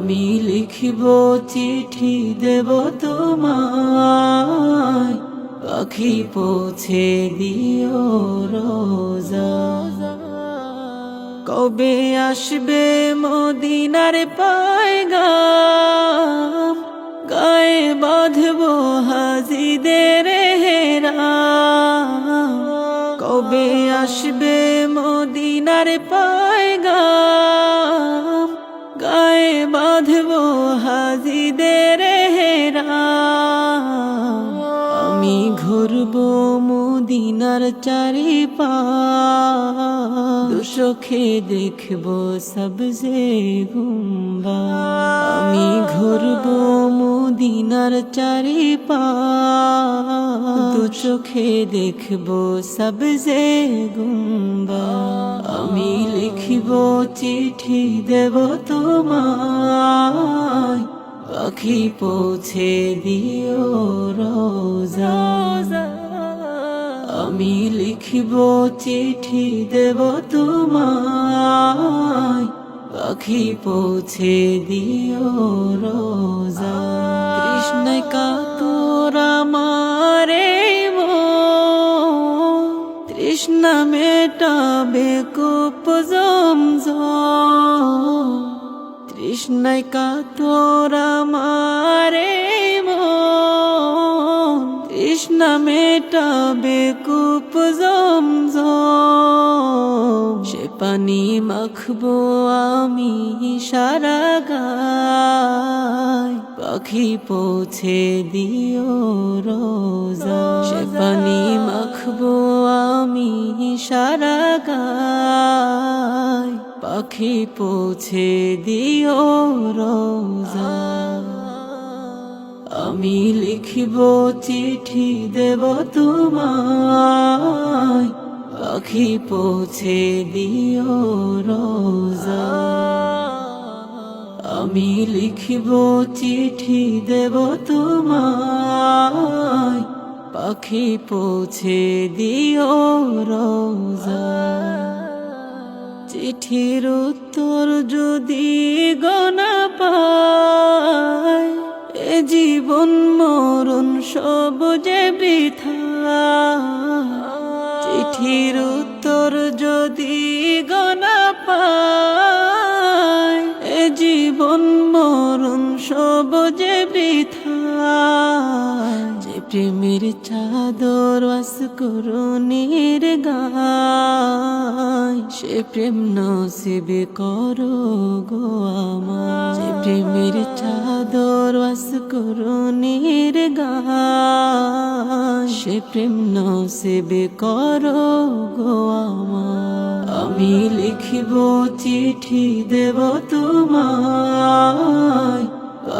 আমি লিখিব চিঠি দেব তোমায়। পাখি পৌঁছে দিও রোজা। কবে আসবে মদিনার পায়গাম? গায়ে বাঁধব হাজিদের হেরা কবে আসবে মদিনার পায়গাম? গায়ে বাঁধব হাজিদের হেরা। আমি ঘুরব মদিনার চারি পা চোখে দেখব সবজে গুম্বা। আমি ঘুরব মদিনার চারি পা দু চোখে দেখব সবজে গুম্বা। আমি লিখিব চিঠি দেব তোমায়। পাখি পৌঁছে দিও রোজা। আমি লিখিব চিঠি দেব তোমায়। পাখি পৌঁছে দিও রোজা। কৃষ্ণ মারে মো। কৃষ্ণ মেটাবে কুপ জমজম। তৃষ্ণায় কাতরা মারে তৃষ্ণা মেটাবে কূপ জমজম। সে পানি মাখবো আমি সারা গায়। পাখি পৌঁছে দিও রোজা। সে পানি মাখবো আমি সারা গায়। পাখি পৌঁছে দিও রোজা। আমি লিখিব চিঠি দেব তোমায়। পাখি পৌঁছে দিও রোজা। আমি লিখিব চিঠি দেব তোমায়। পাখি পৌঁছে দিও রোজা। চিঠির উত্তর যদি গনা পায় জীবন মরণ সব যে বৃথা। চিঠির উত্তর যদি গনা প্রেমের চাদর বাস করুণীর গায় সে প্রেম নসিবে করো গো আমার। যে প্রেমের চাদর বাস করুণীর গায় সে প্রেম নসিবে করো গো আমার। আমি লিখিব চিঠি দেব তোমায়